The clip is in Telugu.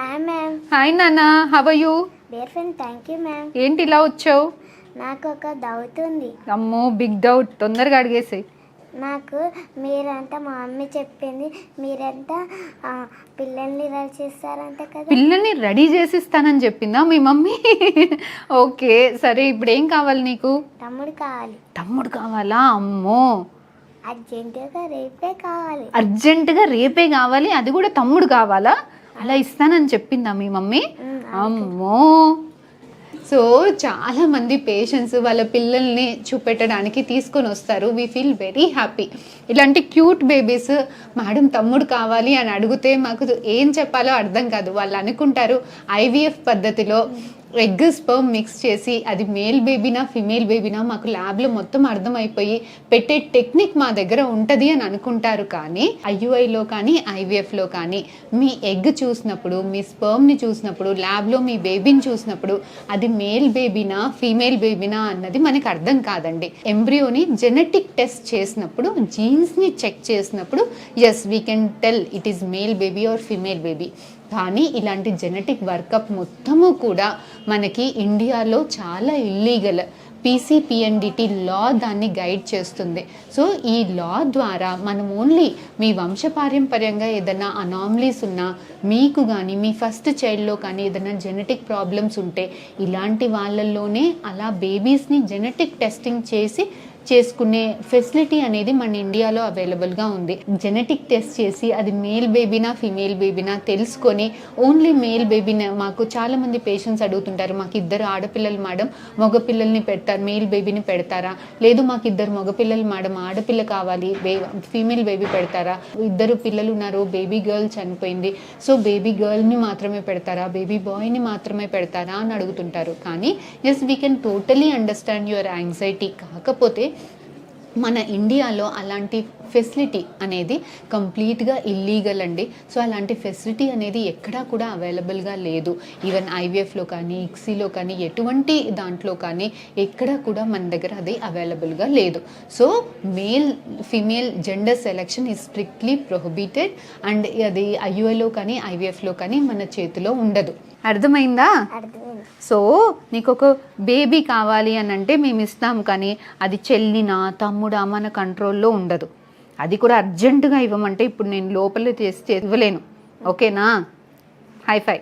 హాయ్ మ్యామ్ హాయ్ నాన్న how you dear friend thank you ma'am ఏంటి ఇలా వచ్చావు? నాకు ఒక డౌట్ ఉంది. అమ్మో బిగ్ డౌట్ తొందరగా అడిగేసాయి. నాకు మీరంతా మా మమ్మీ చెప్పింది మీరంతా ఆ, పిల్లల్ని రెడీ చేస్తారంట కదా. పిల్లల్ని రెడీ చేసిస్తానని చెప్పిందా మీ మమ్మీ? ఓకే సరే ఇప్పుడు ఏం కావాలి నీకు? తమ్ముడు కావాలి. తమ్ముడు కావాలా? అమ్మో. అర్జెంటుగా రేపే కావాలి. అర్జెంటుగా రేపే కావాలి అది కూడా తమ్ముడు కావాలా? అలా ఇస్తానని చెప్పిందా మీ మమ్మీ? అమ్మో. సో చాలా మంది పేషెంట్స్ వాళ్ళ పిల్లల్ని చూపెట్టడానికి తీసుకొని వస్తారు. వీ ఫీల్ వెరీ హ్యాపీ ఇలాంటి క్యూట్ బేబీస్ మేడం తమ్ముడు కావాలి అని అడిగితే మాకు ఏం చెప్పాలో అర్థం కాదు. వాళ్ళు అనుకుంటారు ఐవీఎఫ్ పద్ధతిలో ఎగ్ స్పర్మ్ మిక్స్ చేసి అది మేల్ బేబీనా ఫిమేల్ బేబీనా మాకు ల్యాబ్లో మొత్తం అర్థమైపోయి పెట్టే టెక్నిక్ మా దగ్గర ఉంటుంది అని అనుకుంటారు కానీ ఐయుఐలో కానీ ఐవీఎఫ్లో కానీ మీ ఎగ్ చూసినప్పుడు మీ స్పర్మ్ని చూసినప్పుడు ల్యాబ్లో మీ బేబీని చూసినప్పుడు అది మేల్ బేబీనా ఫీమేల్ బేబీనా అన్నది మనకు అర్థం కాదండి. ఎంబ్రియోని జెనెటిక్ టెస్ట్ చేసినప్పుడు జీన్స్ని చెక్ చేసినప్పుడు yes we can tell it is male baby or female baby. కానీ ఇలాంటి జెనెటిక్ వర్కప్ మొత్తము కూడా మనకి ఇండియాలో చాలా ఇల్లీగల్ పీసీపీఎన్డిటీ లా దాన్ని గైడ్ చేస్తుంది. సో ఈ లా ద్వారా మనం ఓన్లీ మీ వంశపారంపర్యంగా ఏదైనా అనామలీస్ ఉన్నా మీకు కానీ మీ ఫస్ట్ చైల్డ్లో కానీ ఏదైనా జెనెటిక్ ప్రాబ్లమ్స్ ఉంటే ఇలాంటి వాళ్ళల్లోనే అలా బేబీస్ని జెనెటిక్ టెస్టింగ్ చేసి చేసుకునే ఫెసిలిటీ అనేది మన ఇండియాలో అవైలబుల్గా ఉంది. జెనెటిక్ టెస్ట్ చేసి అది మేల్ బేబీనా ఫీమేల్ బేబీనా తెలుసుకొని ఓన్లీ మేల్ బేబీని మాకు చాలామంది పేషెంట్స్ అడుగుతుంటారు మాకు ఇద్దరు ఆడపిల్లలు మేడం మగపిల్లల్ని పెడతారు? మేల్ బేబీని పెడతారా? లేదు మాకు ఇద్దరు మగపిల్లలు మేడం ఆడపిల్ల కావాలి బే ఫీమేల్ బేబీ పెడతారా? ఇద్దరు పిల్లలు ఉన్నారు బేబీ గర్ల్ చనిపోయింది సో బేబీ గర్ల్ని మాత్రమే పెడతారా? బేబీ బాయ్ని మాత్రమే పెడతారా? అని అడుగుతుంటారు. కానీ yes we can totally understand your anxiety కాకపోతే మన ఇండియాలో అలాంటి ఫెసిలిటీ అనేది కంప్లీట్గా ఇల్లీగల్ అండి. సో అలాంటి ఫెసిలిటీ అనేది ఎక్కడా కూడా అవైలబుల్గా లేదు. ఈవెన్ ఐవీఎఫ్లో కానీ ఇక్సీలో కానీ ఎటువంటి దాంట్లో కానీ ఎక్కడా కూడా మన దగ్గర అది అవైలబుల్గా లేదు. So male female gender selection is strictly prohibited and అది ఐయుఏలో కానీ ఐవీఎఫ్లో కానీ మన చేతిలో ఉండదు. అర్థమైందా? అర్థమైంది. సో నీకు ఒక బేబీ కావాలి అని అంటే మేము ఇస్తాం కానీ అది చెల్లినా తమ్ముడా మన కంట్రోల్లో ఉండదు. అది కూడా అర్జెంటుగా ఇవ్వమంటే ఇప్పుడు నేను లోపల చేసి ఇవ్వలేను. ఓకేనా? హై ఫై